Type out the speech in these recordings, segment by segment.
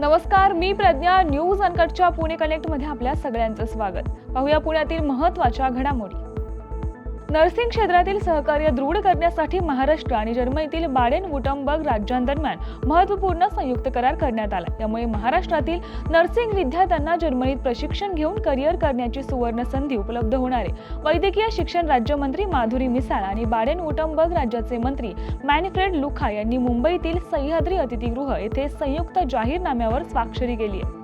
नमस्कार मी प्रज्ञा. न्यूज अनकटच्या पुणे कनेक्टमध्ये आपल्या सगळ्यांचं स्वागत. पाहूया पुण्यातील महत्त्वाच्या घडामोडी. नर्सिंग क्षेत्रातील सहकार्य दृढ करण्यासाठी महाराष्ट्र आणि जर्मनीतील बाडेन वुटंबर्ग राज्यांदरम्यान महत्त्वपूर्ण संयुक्त करार करण्यात आला. त्यामुळे महाराष्ट्रातील नर्सिंग विद्यार्थ्यांना जर्मनीत प्रशिक्षण घेऊन करिअर करण्याची सुवर्ण संधी उपलब्ध होणार आहे. वैद्यकीय शिक्षण राज्यमंत्री माधुरी मिसाळ आणि बाडेन वुटंबर्ग राज्याचे मंत्री मॅनिफ्रेड लुखा यांनी मुंबईतील सह्याद्री अतिथीगृह येथे संयुक्त जाहीरनाम्यावर स्वाक्षरी केली आहे.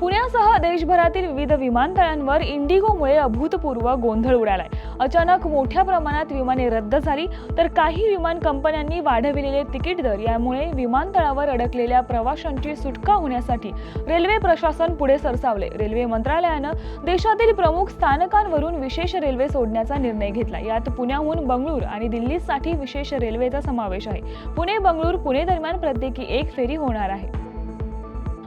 पुण्यासह देशभरातील विविध विमानतळांवर इंडिगोमुळे अभूतपूर्व गोंधळ उडालाय. अचानक मोठ्या प्रमाणात विमाने रद्द झाली तर काही विमान कंपन्यांनी वाढविलेले तिकीट दर यामुळे विमानतळावर अडकलेल्या प्रवाशांची सुटका होण्यासाठी रेल्वे प्रशासन पुढे सरसावले. रेल्वे मंत्रालयानं देशातील प्रमुख स्थानकांवरून विशेष रेल्वे सोडण्याचा निर्णय घेतला. यात पुण्याहून बंगळूर आणि दिल्लीसाठी विशेष रेल्वेचा समावेश आहे. पुणे बंगळूर पुणे दरम्यान प्रत्येकी एक फेरी होणार आहे.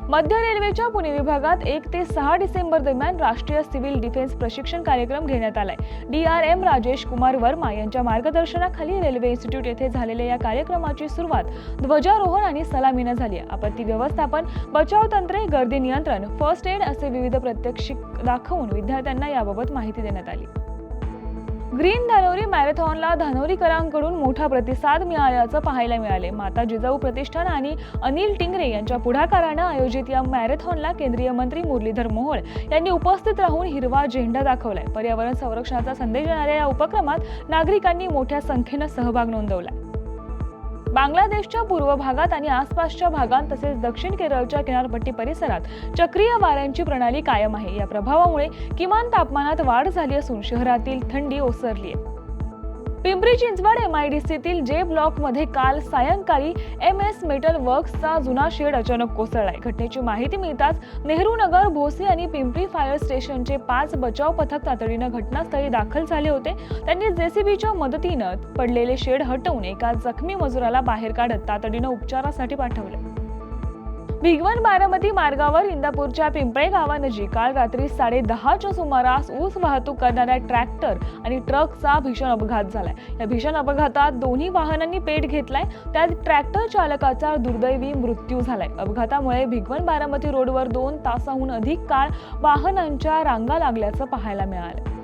मध्य रेल्वेच्या पुणे विभागात एक ते सहा डिसेंबर दरम्यान राष्ट्रीय सिव्हिल डिफेन्स प्रशिक्षण कार्यक्रम घेण्यात आलाय. D R M Rajesh Kumar Verma यांच्या मार्गदर्शनाखाली रेल्वे इन्स्टिट्यूट येथे झालेल्या या कार्यक्रमाची सुरुवात ध्वजारोहण आणि सलामीनं झाली आपत्ती व्यवस्थापन बचाव तंत्रे गर्दी नियंत्रण फर्स्ट एड असे विविध प्रात्यक्षिक दाखवून विद्यार्थ्यांना याबाबत माहिती देण्यात आली. ग्रीन धानोरी मॅरेथॉनला धानोरीकरांकडून मोठा प्रतिसाद मिळाल्याचं पाहायला मिळाले. माता जिजाऊ प्रतिष्ठान आणि अनिल टिंगरे यांच्या पुढाकारानं आयोजित या मॅरेथॉनला केंद्रीय मंत्री मुरलीधर मोहोळ यांनी उपस्थित राहून हिरवा झेंडा दाखवलाय. पर्यावरण संरक्षणाचा संदेश देणाऱ्या या उपक्रमात नागरिकांनी मोठ्या संख्येनं सहभाग नोंदवला बांगलादेशच्या पूर्व भागात आणि आसपासच्या भागात तसेच दक्षिण केरळच्या किनारपट्टी परिसरात चक्रीय वाऱ्यांची प्रणाली कायम आहे. या प्रभावामुळे किमान तापमानात वाढ झाली असून शहरातील थंडी ओसरली आहे. पिंपरी चिंचवड सीतील जे ब्लॉकमध्ये काल सायंकाळी एम एस मेटल वर्क्सचा जुना शेड अचानक कोसळलाय. घटनेची माहिती मिळताच नेहरू नगर भोसे आणि पिंपरी फायर स्टेशनचे पाच बचाव पथक तातडीनं घटनास्थळी दाखल झाले होते. त्यांनी जेसीबीच्या मदतीनं पडलेले शेड हटवून एका जखमी मजुराला बाहेर काढत तातडीनं उपचारासाठी पाठवले. भिगवण बारामती मार्गावर इंदापूरच्या पिंपळे गावानजीक काल रात्री साडे दहाच्या सुमारास ऊस वाहतूक करणाऱ्या ट्रॅक्टर आणि ट्रकचा भीषण अपघात झालाय. या भीषण अपघातात दोन्ही वाहनांनी पेट घेतलाय. त्यात ट्रॅक्टर चालकाचा दुर्दैवी मृत्यू झालाय. अपघातामुळे भिगवण बारामती रोडवर दोन तासाहून अधिक काळ वाहनांच्या रांगा लागल्याचं पाहायला मिळालं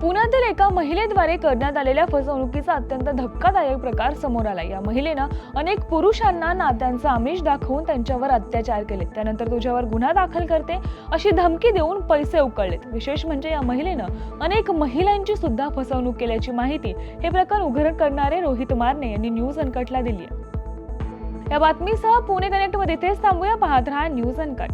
पुण्यातील एका महिलेद्वारे करण्यात आलेल्या फसवणुकीचा अत्यंत धक्कादायक प्रकार समोर आला. या महिलेनं अनेक पुरुषांना नात्यांचं आमिष दाखवून त्यांच्यावर अत्याचार केले त्यानंतर तुझ्यावर गुन्हा दाखल करते अशी धमकी देऊन पैसे उकळलेत. विशेष म्हणजे या महिलेनं अनेक महिलांची सुद्धा फसवणूक केल्याची माहिती हे प्रकार उघड करणारे रोहित मारने यांनी न्यूज अनकटला दिली आहे. या बातमीसह पुणे कनेक्टमध्ये तेच इथेच थांबूया. पाहत राहा न्यूज अनकट.